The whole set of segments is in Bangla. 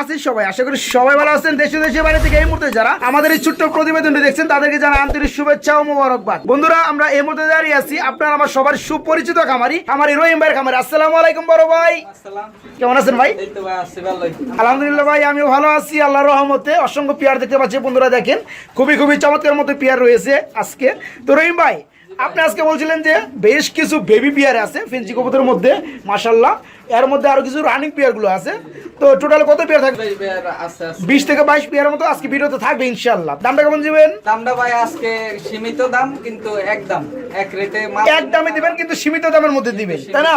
আছি সবাই আশা করি সবাই ভালো আছেন। দেশে দেশে বাইরে থেকে এই মুহূর্তে যারা আমাদের এই ছোট্ট প্রতিবেদনটি দেখছেন তাদেরকে জানা আন্তরিক শুভেচ্ছা ও মোবারকবাদ। বন্ধুরা আমরা এই মুহূর্তে দাঁড়িয়ে আছি আপনার আমার সবার সুপরিচিত খামারি আমার রহিম ভাইয়ের খামারি। আসসালামু আলাইকুম বড় ভাই। কেমন আছেন ভাই? আলহামদুলিল্লাহ ভাই আমিও ভালো আছি আল্লাহর রহমতে। অসংখ্য পেয়ার দেখতে পাচ্ছি বন্ধুরা দেখেন। খুবই খুবই চমৎকার মতো পেয়ার রয়েছে আজকে। তো রহিম ভাই আপনি আজকে বলছিলেন যে বেশ কিছু বেবি পেয়ার আছে ফেন্সি কবুতরের মধ্যে মাশাল্লাহ এর মধ্যে আরও কিছু রানিং পেয়ারগুলো আছে। তো টোটাল কত পেয়ার থাকবে? বিশ থেকে বাইশ পেয়ারের মতো আজকে ভিডিওতে থাকবে ইনশাল্লাহ দামটা কেমন দিবেন? দামটা ভাই আজকে সীমিত দাম কিন্তু একদম এক রেটে এক দামে দিবেন কিন্তু সীমিত দামের মধ্যে দিবেন তাই না।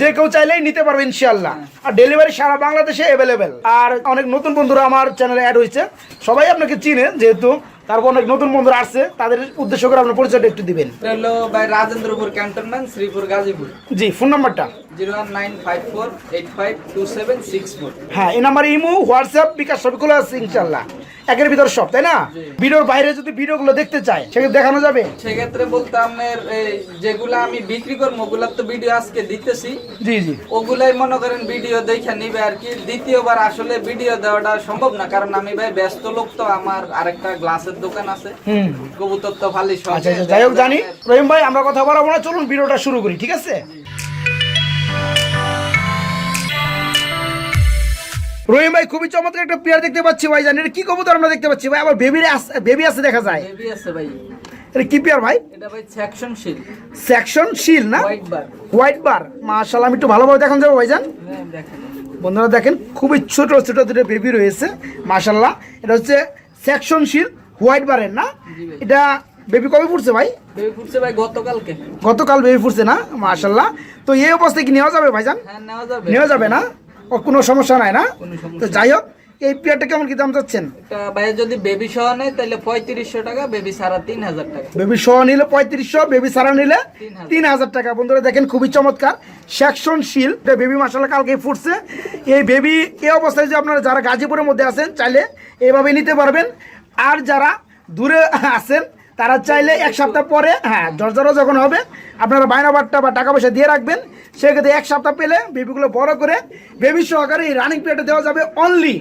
যে কেউ চাইলেই নিতে পারবে ইনশাল্লাহ আর ডেলিভারি সারা বাংলাদেশে অ্যাভেলেবেল আর অনেক নতুন বন্ধুরা আমার চ্যানেলে অ্যাড হয়েছে। সবাই আপনাকে চিনে যেহেতু তারপর অনেক নতুন বন্ধুরা আসছে তাদের উদ্দেশ্য করে আপনার পরিচয়টা একটু দিবেন। হলো ভাই রাজেন্দ্রপুর ক্যান্টনমেন্ট শ্রীপুর গাজীপুর। জি ফোন নাম্বারটা? Zero one nine five four eight five two seven six four. হ্যাঁ এই নাম্বার ইমো হোয়াটসঅ্যাপ বিকাশ সবই খোলা আছে ইনশাল্লাহ। একের ভিতর সব তাই না? ভিডিওর বাইরে যদি ভিডিওগুলো দেখতে চায় সেক্ষেত্রে দেখানো যাবে? সেক্ষেত্রে বলতে আপনার যেগুলা আমি বিক্রি করব ওগুলার তো ভিডিও আজকে দিতেছি। জি জি। ওগুলাই মনে করেন ভিডিও দেখে নিবে আর কি। দ্বিতীয়বার আসলে ভিডিও দেওয়াটা সম্ভব না কারণ আমি ভাই ব্যস্ত লোক তো আমার আরেকটা গ্লাসের দোকান আছে। কবুতর তো ভালোই আচ্ছা আচ্ছা যাই হোক জানি। রহিম ভাই আমরা কথা বলাবো না। চলুন ভিডিওটা শুরু করি ঠিক আছে? রহিম ভাই খুবই চমৎকার একটা পেয়ার দেখতে পাচ্ছি ভাই জানি কি কবুতর আমরা দেখতে পাচ্ছি ভাই? আবার বেবির বেবি আছে দেখা যায়। হেভি আছে ভাই। এটা কি পেয়ার ভাই? এটা ভাই সেকশন শিল সেকশন শিল না? হোয়াইট বার হোয়াইট বার মাশাআল্লাহ আমি একটু ভালোভাবে দেখান যাব ভাইজান। হ্যাঁ, বন্ধুরা দেখেন খুবই ছোট ছোট দুটো বেবি রয়েছে। মাশাল্লাহ এটা হচ্ছে সেকশন শিল হোয়াইট বারের না? এটা বেবি কবে ফুটছে ভাই? বেবি ফুটছে ভাই গতকালকে। গতকাল বেবি ফুটছে না? মাশাল্লাহ তো এই অবস্থায় কি নেওয়া যাবে ভাইজান? হ্যাঁ নেওয়া যাবে। নেওয়া যাবে না? ও কোনো সমস্যা নাই না? তো যাই হোক এই পেয়ারটা কেমন কি দাম চাচ্ছেন? ভাই যদি বেবি সহ নেয় তাহলে পঁয়ত্রিশশো টাকা বেবি সারা তিন হাজার টাকা। বেবি সহ নিলে পঁয়ত্রিশশো বেবি সারা নিলে তিন হাজার টাকা। বন্ধুরা দেখেন খুবই চমৎকার। সেকশন শিল বেবি মাসাল্লাহ কালকে ফুটছে। এই বেবি এই অবস্থায় যে আপনারা যারা গাজীপুরের মধ্যে আছেন চাইলে এইভাবে নিতে পারবেন। আর যারা দূরে আছেন, তারা চাইলে এক সপ্তাহ পরে হ্যাঁ জর্জরা যখন হবে, আপনারা বায়নাবারটা বা টাকা পয়সা দিয়ে রাখবেন, সেক্ষেত্রে এক সপ্তাহ পেলে বেবিগুলো বড় করে বেবি সহকারে এই রানিং প্লেটে দেওয়া যাবে অনলি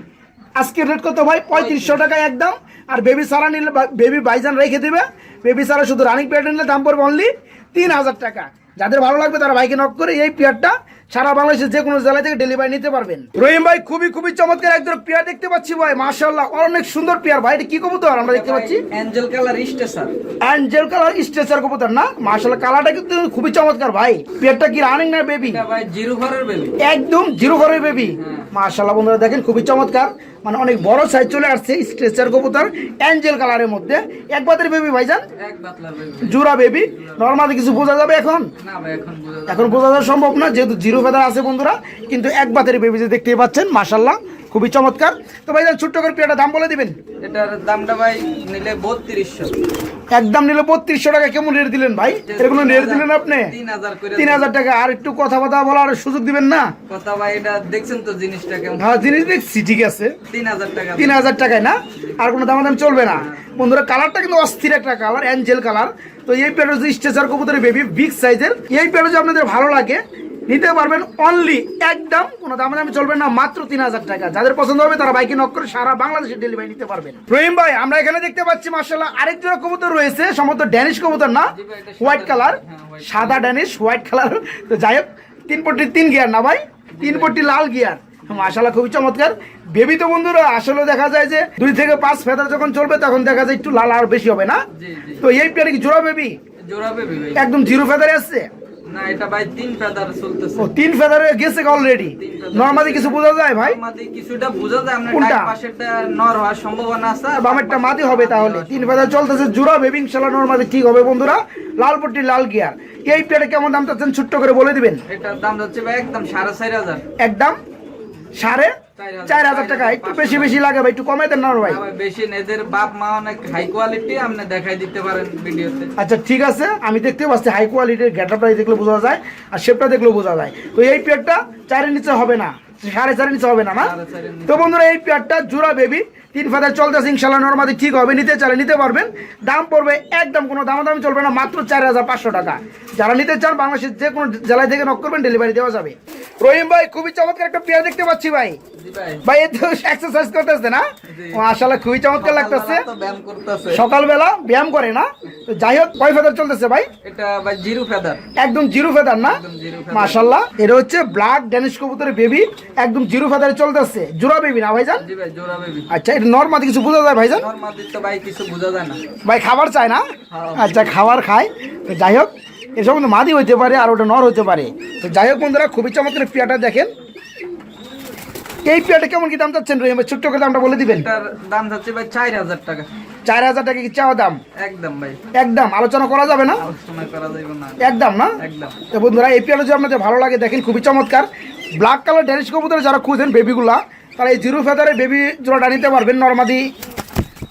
আজকের রেট কত ভাই? পঁয়ত্রিশশো টাকা একদম। আর বেবি সারা নিলে বেবি বাইজান রেখে দেবে। বেবি সারা শুধু রানিং পেয়ার নিলে দাম পড়বে অনলি তিন হাজার টাকা। যাদের ভালো লাগবে তারা বাইকে নক করে এই পেয়ারটা সারা বাংলাদেশের যে কোনো জেলা থেকে ডেলিভারি নিতে পারবেন। রহিম ভাই খুবই খুবই চমৎকার একজন পেয়ার দেখতে পাচ্ছি ভাই। মাশাল্লাহ অনেক সুন্দর পেয়ার ভাই। এটা কি কবুতর আমরা দেখতে পাচ্ছি? অ্যাঞ্জেল কালার স্টেসার অ্যাঞ্জেল কালার স্টেসার কবুতর না? মাশাল্লাহ কালারটা কিন্তু খুবই চমৎকার ভাই। পেয়ারটা কি রানিং না বেবি ভাই জিরো ঘরের বেবি একদম জিরো ঘরের বেবি মার্শাল্লাহ বন্ধুরা দেখেন খুবই চমৎকার। মানে অনেক বড় সাইজ চলে আসছে স্ট্রেচার কবুতর অ্যাঞ্জেল কালারের মধ্যে। এক বাতের বেবি ভাইজান? বাতলার বেবি জুরা বেবি নর্মালি কিছু বোঝা যাবে এখন? এখন বোঝা যাবে। এখন বোঝা যাওয়া সম্ভব না যেহেতু জিরো ফেদার আছে বন্ধুরা কিন্তু এক বাতের বেবি যে দেখতে পাচ্ছেন মাসাল্লাহ খুবই চমৎকার। তো ভাইজান ছোট্ট করে পেয়ারটা দাম বলে দিবেন? এটার দামটা ভাই নিলে বত্রিশশো। একদম নিলে বত্রিশশো টাকা কেমন রেট দিলেন ভাই? এরকম রেট দিলেন আপনি? তিন হাজার টাকা আর একটু কথা কথা বলার সুযোগ দিবেন না? কথা ভাই এটা দেখছেন তো জিনিসটা কেমন? হ্যাঁ জিনিস দেখছি ঠিক আছে। তিন হাজার টাকা তিন হাজার টাকায় না? আর কোনো দামাদাম চলবে না। বন্ধুরা কালারটা কিন্তু অস্থির একটা কালার অ্যাঞ্জেল কালার। তো এই পেয়ারটা যে স্ট্রেচার কবুতরের বেবি বিগ সাইজের এই পেয়ারটা যদি আপনাদের ভালো লাগে নিতে পারবেন অনলি একদম কোনো দামে দামে চলবে না মাত্র তিন হাজার টাকা। যাদের পছন্দ হবে তারা বাইকে নক করে সারা বাংলাদেশে ডেলিভারি নিতে পারবেন। রহিম ভাই আমরা এখানে দেখতে পাচ্ছি মার্শাল্লাহ আরেক জোড়া কবুতর রয়েছে সম্ভবত ড্যানিশ কবুতর না? হোয়াইট কালার সাদা ড্যানিশ হোয়াইট কালার তো যাই হোক তিন পট্টি তিন গিয়ার না ভাই? তিন পট্টি লাল গিয়ার মাশাল্লাহ খুবই চমৎকার। বেবি তো বন্ধুরা আসলে দেখা যায় যে দুই থেকে পাঁচ ফেদার যখন চলবে তখন দেখা যায় একটু লাল আর বেশি হবে না? তো এই পেয়ারে কি জোড়া বেবি? জোড়া বেবি একদম জিরো ফেদারে আসছে? না এটা ভাই তিন ফেদার চলতেছে। ও তিন ফেদারে গেছে অলরেডি নর্মালি কিছু বোঝা যায় ভাই? কিছুটা বোঝা যায় আমরা কোনটা? ডান পাশেরটা নর হওয়ার সম্ভাবনা আছে। আর বামেরটা মাদি হবে তাহলে। তিন ফেদার চলতেছে বেবি নর্মালি ঠিক হবে বন্ধুরা। লাল পট্টি লাল গিয়ার এই প্লেটে কেমন দাম চাচ্ছেন ছোট্ট করে বলে দিবেন? এটার দাম যাচ্ছে ভাই একদম সাড়ে চার হাজার। একদম সাড়ে চার হাজার টাকা একটু বেশি বেশি লাগে ভাই একটু কমে দেন না ভাই। বেশি নেদের বাপ মা অনেক হাই কোয়ালিটি আপনি দেখাই দিতে পারেন ভিডিওতে। আচ্ছা ঠিক আছে আমি দেখতে পাচ্ছি হাই কোয়ালিটির গ্যাটারটা দেখলে বোঝা যায় আর শেপটা দেখলেও বোঝা যায়। তো এই পেয়ারটা চারের নিচে হবে না সাড়ে চারের নিচে হবে না না তো বন্ধুরা এই পেয়ারটা জোড়া বেবি তিন ফাদার চলতেছে ইনশাল্লাহ নর্মালি ঠিক হবে নিতে চাইলে নিতে পারবেন। দাম পড়বে একদম কোনো দামাদামি চলবে না মাত্র চার হাজার পাঁচশো টাকা। যারা নিতে চান বাংলাদেশের যে কোনো জেলায় থেকে নক করবেন ডেলিভারি দেওয়া যাবে। রহিম ভাই খুবই চমৎকার একটা পেয়ার দেখতে পাচ্ছি ভাই। ভাই এই তো এক্সারসাইজ করতেছে না। মাশাআল্লাহ খুবই চমৎকার লাগতেছে। সকালবেলা ব্যায়াম করে না? তো যাই হোক কয় ফেদার চলতেছে ভাই? এটা ভাই জিরো ফেদার একদম জিরো ফেদার না? জিরো এটা হচ্ছে ব্ল্যাক ড্যানিশ কবুতরের বেবি একদম জিরো ফেদারে চলতেছে। জোড়া বেবি না ভাইজান? জি ভাই জোড়া বেবি আচ্ছা এটা নর্মাদি কিছু বোঝা যায় ভাইজান? তো ভাই কিছু বোঝা যায় না। ভাই খাবার চায় না। আচ্ছা খাবার খায়। তো যাই হোক এসব মাদি হইতে পারে আর ওটা নর হতে পারে। তো যাই হোক বন্ধুরা খুবই চমৎকার পিয়াটা দেখেন। এই পিয়াটা কেমন কি দাম চাচ্ছেন রহিম ভাই? ছোট্ট করে দামটা বলে দিবেন। দাম যাচ্ছে ভাই চার হাজার টাকা। চার হাজার টাকা কি চাওয়া দাম? একদম ভাই। একদম আলোচনা করা যাবে না? আলোচনা করা যাবে না। একদম না? একদম। তো বন্ধুরা এই পিয়াটা যদি আপনাদের ভালো লাগে দেখেন খুবই চমৎকার। ব্ল্যাক কালার ড্যানিশ কবুতরে যারা খুঁজেন বেবিগুলা তারা এই জিরো ফেদারে বেবি জোড়াটা নিতে পারবেন। নর্মাদি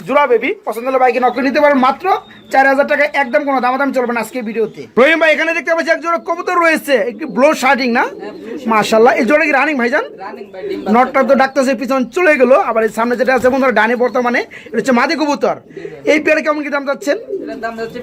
জোড়া বেবি পছন্দ হলে বাইকে নকল নিতে পারবেন মাত্র চার হাজার টাকা একদম কোনো দামাদাম চলবে না আজকে ভিডিওতে। রহিম ভাই এখানে দেখতে পাচ্ছি এক জোড়া কবুতর রয়েছে। একটি ব্লো শার্টিং না? মাশাল্লাহ এই জোড়া কি রানিং ভাইজান নটটা তো পিছন চলে গেলো। আবার এই সামনে যেটা আছে বন্ধুরা ডানে বর্তমানে এটা হচ্ছে মাদি কবুতর। এই পেয়ারে কেমন কি দাম যাচ্ছেন? যাচ্ছে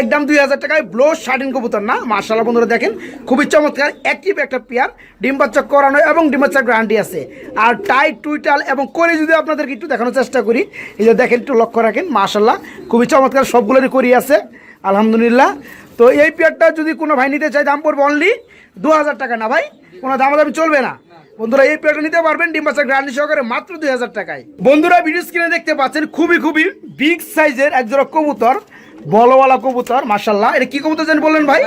একদম দুই হাজার টাকায় ব্লো শার্টিন কবুতর না? মার্শাল্লাহ বন্ধুরা দেখেন খুবই চমৎকার অ্যাক্টিভ একটা পেয়ার। ডিম বাচ্চা করানো এবং ডিম বাচ্চার গ্যারান্টি আছে। আর টাইট টুইটাল এবং করে যদি আপনাদেরকে একটু দেখানোর চেষ্টা করি এই যে দেখেন একটু লক্ষ্য রাখেন মার্শাল্লাহ খুবই চমৎকার সবগুলোরই করি আছে আলহামদুলিল্লাহ। তো এই পেয়ারটা যদি কোনো ভাই নিতে চায় দাম পড়বে অনলি দু হাজার টাকা না ভাই কোনো দামাদামি চলবে না। বন্ধুরা এই পেয়ারটা নিতে পারবেন ডিম বাচ্চা গ্যারান্টি সহকারে মাত্র দুই হাজার টাকায়। বন্ধুরা ভিডিও স্ক্রিনে দেখতে পাচ্ছেন খুবই খুবই বিগ সাইজের একজোড়া কবুতর বলওয়ালা কবুতর মার্শাল্লাহ এটা কি কবুতর জানেন বললেন ভাই?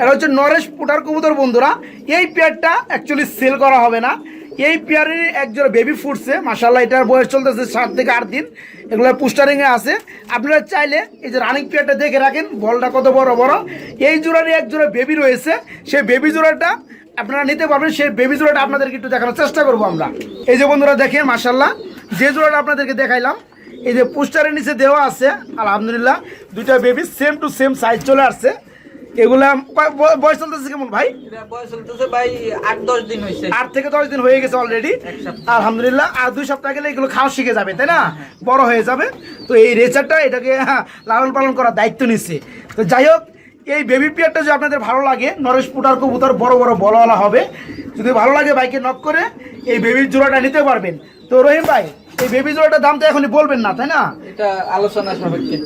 এটা হচ্ছে নরেশ পোটার কবুতর বন্ধুরা। এই পেয়ারটা অ্যাকচুয়ালি সেল করা হবে না। এই পেয়ারের একজোড়া বেবি ফুটছে মাসাল্লাহ এটার বয়স চলতেছে সাত থেকে আট দিন। এগুলো পুস্টারিংয়ে আছে। আপনারা চাইলে এই যে রানিং পেয়ারটা দেখে রাখেন, বলটা কত বড় বড়। এই জোড়ারই এক জোড়া বেবি রয়েছে। সেই বেবি জোড়াটা আপনারা নিতে পারবেন সেই বেবি জোড়াটা আপনাদেরকে একটু দেখানোর চেষ্টা করব আমরা। এই যে বন্ধুরা দেখেন মাসাল্লাহ যে জোড়াটা আপনাদেরকে দেখাইলাম, এই যে পোস্টারের নিচে দেওয়া আছে, আলহামদুলিল্লাহ, দুইটা baby same to same size চলে আসছে। এগুলা বয়স চলতেছে কেমন ভাই? বয়স চলতেছে ভাই আট দশ দিন হয়েছে আট থেকে দশ দিন হয়ে গেছে অলরেডি আলহামদুলিল্লাহ আর দুই সপ্তাহ গেলে এগুলো খাওয়া শিখে যাবে তাই না? বড় হয়ে যাবে। তো এই রেচারটা এটাকে হ্যাঁ, লালন পালন করার দায়িত্ব নিচ্ছে তো যাই হোক এই বেবি পিয়ারটা যদি আপনাদের ভালো লাগে নরেশ পুটার কবুতর বড় বড় বলওয়ালা হবে। যদি ভালো লাগে বাইকে নক করে এই বেবির জোড়াটা নিতে পারবেন। তো রহিম ভাই এই বেবি জোড়াটার দাম তো এখনই বলবেন না তাই না? এটা আলোচনা সাপেক্ষে।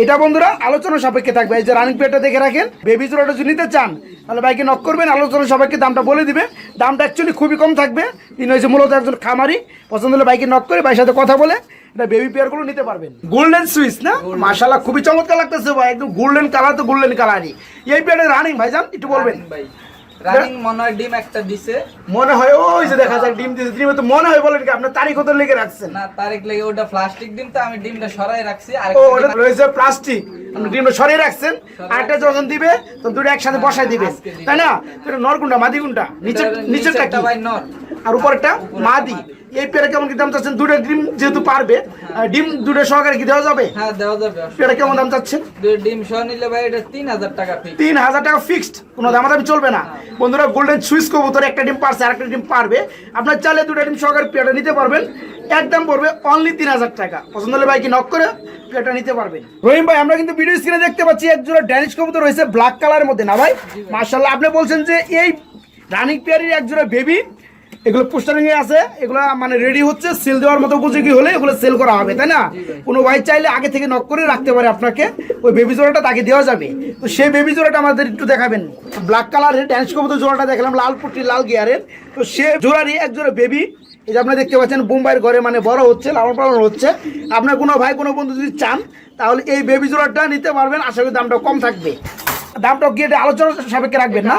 এটা বন্ধুরা আলোচনা সাপেক্ষে থাকবে। এই যে রানিং পেয়ারটা দেখে রাখেন বেবি জোড়াটা যদি নিতে চান তাহলে বাইকে নক করবেন আলোচনা সাপেক্ষে দামটা বলে দিবে দামটা অ্যাকচুয়ালি খুবই কম থাকবে। তিনি হয়েছে মূলত একজন খামারি পছন্দ হলে বাইকে নক করে বাইর সাথে কথা বলে এটা বেবি পেয়ারগুলো নিতে পারবেন। গোল্ডেন সুইচ না? মাশাল্লাহ খুবই চমৎকার লাগতেছে ভাই একদম গোল্ডেন কালার তো গোল্ডেন কালারই এই পেয়ারের রানিং ভাইজান একটু বলবেন। ভাই। রানিং মনে হয় ডিম একটা দিছে। মনে হয় ওই যে দেখা যায় ডিম দিয়েছে ডিমে তো মনে হয় বলেন কি আপনার তারিখ কত লেগে রাখছেন। না তারিখ লেগে ওটা প্লাস্টিক ডিম তো আমি ডিমটা সরাই রাখছি। আর ও ওটা রয়েছে প্লাস্টিক আপনি ডিমটা রাখছেন আরেকটা যখন দিবে তো দুটো একসাথে বসাই দিবে। তাই না? মাদি কোনটা নিচে নিচেরটা কি? ভাই নর। আর উপরটা মাদি। এই পেয়ারা কেমন কি দাম চাচ্ছেন? দুটো ডিম যেহেতু পারবে ডিম দুটো সহকারে কি দেওয়া যাবে? হ্যাঁ দেওয়া যাবে। পেয়ারা কেমন দাম চাচ্ছেন? দুই ডিম সহ নিলে ভাই এটা তিন হাজার টাকা ফিক্স তিন হাজার টাকা ফিক্সড কোনো দামাদামি চলবে না। বন্ধুরা গোল্ডেন সুইস কবুতর একটা ডিম পারছে আরেকটা ডিম পারবে। আপনার চাইলে দুটো ডিম সহকারে পেয়ারটা নিতে পারবেন। একদম পড়বে অনলি তিন হাজার টাকা। পছন্দ হলে ভাই কি নক করে পেয়ারটা নিতে পারবেন। রহিম ভাই আমরা কিন্তু ভিডিও স্ক্রিনে দেখতে পাচ্ছি এক জোড়া ড্যানিশ কবুতর রয়েছে ব্ল্যাক কালারের মধ্যে। না ভাই? মার্শাল্লাহ আপনি বলছেন যে এই রানিক পেয়ারের এক জোড়া বেবি এগুলো পোস্টারিং এ আছে এগুলো মানে রেডি হচ্ছে সেল দেওয়ার মতো উপযোগী হলে এগুলো সেল করা হবে তাই না? কোনো ভাই চাইলে আগে থেকে নক করে রাখতে পারে আপনাকে ওই বেবি জোড়াটা তাকে দেওয়া যাবে। তো সেই বেবি জোড়াটা আমাদের একটু দেখাবেন। ব্ল্যাক কালারের ড্যান্স কবুতর জোড়াটা দেখলাম লাল পুটি লাল গিয়ারের তো সে জোড়ারই এক জোড়া বেবি এই যে আপনি দেখতে পাচ্ছেন বোম্বাইয়ের ঘরে মানে বড় হচ্ছে লালন পালন হচ্ছে। আপনার কোনো ভাই কোনো বন্ধু যদি চান তাহলে এই বেবি জোড়াটা নিতে পারবেন আশা করি দামটা কম থাকবে। দামটা কি এটা আলোচনা সাপেক্ষে রাখবেন না।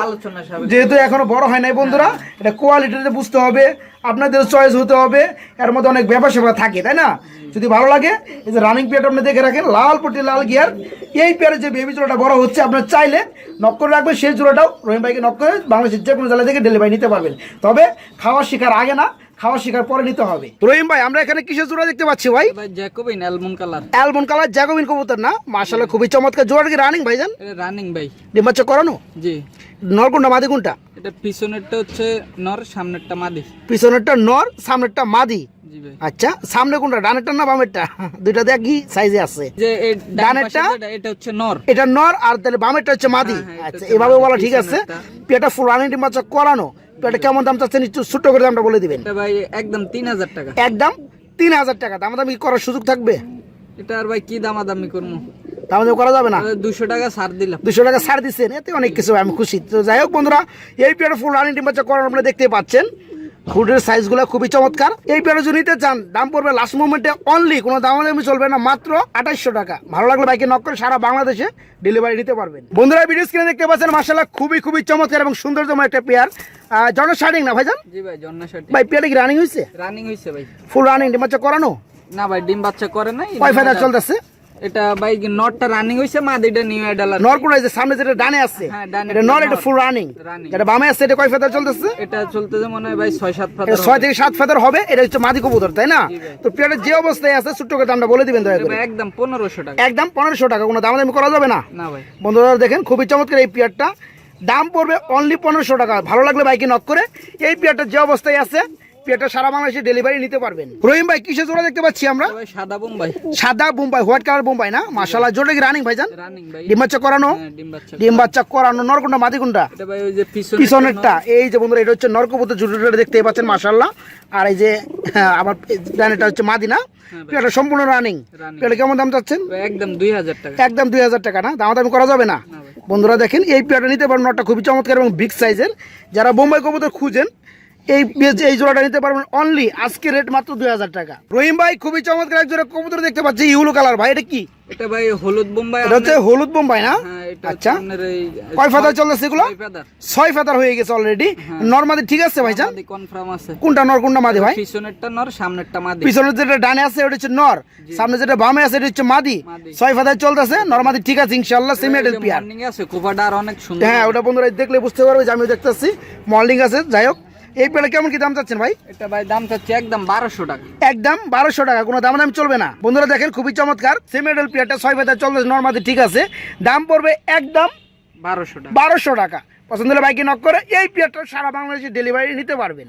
যেহেতু এখনও বড় হয় নাই বন্ধুরা এটা কোয়ালিটিতে বুঝতে হবে আপনাদের চয়েস হতে হবে এর মধ্যে অনেক ব্যাপার স্যাপার থাকে তাই না? যদি ভালো লাগে এই যে রানিং পেয়ারটা আপনি দেখে রাখেন লাল পটি লাল গিয়ার এই পেয়ারে যে বেবি জোড়াটা বড় হচ্ছে আপনার চাইলে নক করে রাখবেন সেই জোড়াটাও রহিম ভাইকে নক করে বাংলাদেশের যে কোনো জেলা থেকে ডেলিভারি নিতে পারবেন। তবে খাওয়া শেখার আগে না খাওয়া শেখার পরে নিতে হবে। রহিম ভাই আমরা এখানে কিসের জোড়া দেখতে পাচ্ছি ভাই? ভাই জ্যাকোবিন অ্যালমন্ড কালার। অ্যালবন কালার জ্যাকোবিন কবুতর না? মার্শাল্লাহ খুবই চমৎকার। জোড়াটা কি রানিং ভাইজান এটা রানিং ভাই। ডিম বাচ্চা করানো? জি। নরকুন্ডা মাদি কোনটা? এটা পিছনেরটা হচ্ছে নর সামনেরটা মাদি। পিছনেরটা নর সামনেরটা মাদি? আচ্ছা সামনে কোনটা? ডানেরটা না বামেরটা? দুইটা একই সাইজে আছে। যে ডানেরটা? এটা হচ্ছে নর। এটা নর আর তাহলে বামেরটা হচ্ছে মাদি? হ্যাঁ, হ্যাঁ, আচ্ছা এভাবে বলা ঠিক আছে। পেটা ফুল রানিং ডিম বাচ্চা কেমন দাম চাচ্ছেন? একটু ছোট্ট করে দামটা বলে দিবেন। ভাই একদম তিন হাজার টাকা। একদম তিন হাজার টাকা। দাম দামি করার সুযোগ থাকবে? এটা আর ভাই কি দামাদামি করব? করা যাবে না? দুশো টাকা ছাড় দিলাম। দুশো টাকা ছাড় দিচ্ছেন এতে অনেক কিছু আমি খুশি। তো যাই হোক বন্ধুরা এই পেয়ারের ফুল রানিং ডিম বাচ্চা করার আপনারা দেখতে পাচ্ছেন। ফুডের সাইজগুলো খুবই চমৎকার। এই পেয়ারে যদি নিতে চান দাম পড়বে লাস্ট মোমেন্টে অনলি কোনো দাম দামি চলবে না মাত্র আঠাশশো টাকা। ভালো লাগলে বাইকে নক করে সারা বাংলাদেশে ডেলিভারি নিতে পারবেন। বন্ধুরা ভিডিও স্ক্রিনে দেখতে পাচ্ছেন মার্শাল্লাহ খুবই খুবই চমৎকার এবং সৌন্দর্যময় একটা পেয়ার। জন শার্টিং না ভাইজান জি ভাই জন্না শার্ট ভাই পেয়ারটা কি রানিং হয়েছে রানিং হয়েছে ভাই। ফুল রানিং ডিম বাচ্চা করানো? না ভাই ডিম বাচ্চা করে নাই। কয় ফায়দা চলতেছে। এটা ভাই নটটা রানিং হয়েছে মাদিটা নিউ এডাল নর কোন যে সামনে যেটা ডানে আছে হ্যাঁ, এটা নর। এটা ফুল রানিং। যেটা বামে আছে এটা কয় ফায়দা চলতেছে? এটা চলতেছে মনে হয় ভাই ছয় সাত এটা ফাতা ছয় থেকে সাত ফেদার হবে এটা হচ্ছে মাদি কবুতর তাই না? তো পেয়ারের যে অবস্থায় আছে ছোট্ট করে দামটা বলে দিবেন দয়া করে। একদম পনেরোশো টাকা। একদম পনেরোশো টাকা কোনো দাম দামি করা যাবে না? না ভাই। বন্ধুরা দেখেন খুবই চমৎকার এই পেয়ারটা। দাম পড়বে অনলি পনেরোশো টাকা। ভালো লাগলে বাইকে নক করে এই পেয়ারটা যে অবস্থায় আছে পেয়ারটা সারা বাংলাদেশে ডেলিভারি নিতে পারবেন। রহিম ভাই কিসে জোড়া দেখতে পাচ্ছি আমরা? সাদা বোম্বাই। সাদা বোম্বাই হোয়াইট কালার বোম্বাই না? মাসালা জোরে কি রানিং ভাইজান রানিং ভাই। ডিম বাচ্চা করানো? হ্যাঁ, ডিম বাচ্চা করানো। নরকুন্ডা মাদিকুন্ডা? এটা ভাই ওই যে পিছনেরটা। এই যে বন্ধুরা এটা হচ্ছে নরকপুত্র জুটুটা দেখতেই পাচ্ছেন মাশাল্লাহ আর এই যে হ্যাঁ, আমার ডানেটা হচ্ছে মাদিনা হ্যাঁ ভাই। সম্পূর্ণ রানিং Running। কেমন দাম চাচ্ছেন? একদম দুই হাজার টাকা। একদম দুই হাজার টাকা না? দাম দামি করা যাবে না? বন্ধুরা দেখেন এই পেয়ারটা নিতে পারেন নটটা খুবই চমৎকার এবং বিগ সাইজের যারা বোম্বাই কবুতর খুঁজেন এই এই জোড়াটা নিতে পারবেন অনলি আজকে রেট মাত্র দুই হাজার টাকা। রহিম ভাই খুবই চমৎকার এক জোড়া কবুতর দেখতে পাচ্ছি ইউলো কালার ভাই এটা কি? এটা ভাই হলুদ বোম্বাই এটা হচ্ছে হলুদ বোম্বাই না? হ্যাঁ আচ্ছা। কয় ফাদার চলতেছে এগুলো? ছয় ফেদার। হয়ে গেছে অলরেডি নর্মাদি ঠিক আছে ভাইজান? কনফার্ম আছে। কোনটা নর কোনটা মাদি ভাই? পিছনেরটা নর সামনেরটা মাদি। পিছনের যেটা ডানে আছে ওটা হচ্ছে নর। সামনে যেটা বামে আছে এটা হচ্ছে মাদি। ছয় ফাদার চলতেছে নরমাদি ঠিক আছে ইনশাল্লাহ সিমেন্টের পিয়ার মর্নিং আছে কুপাটা অনেক সুন্দর হ্যাঁ ওটা বন্ধুরা দেখলে বুঝতে পারবে যে আমি দেখতেছি। মল্ডিং আছে যাই হোক। এই পেলে কেমন কি দাম চাচ্ছেন ভাই? এটা ভাই দাম চাচ্ছে একদম বারোশো টাকা। একদম বারোশো টাকা কোনো দাম দাম চলবে না। বন্ধুরা দেখেন খুবই চমৎকার। সিমেন্টাল প্লেয়ারটা ছয় বেতার চলতেছে নর্মাতে ঠিক আছে। দাম পড়বে একদম বারোশো টাকা। বারোশো টাকা। পছন্দ হলে বাইকে নক করে এই প্লেয়ারটা সারা বাংলাদেশে ডেলিভারি নিতে পারবেন।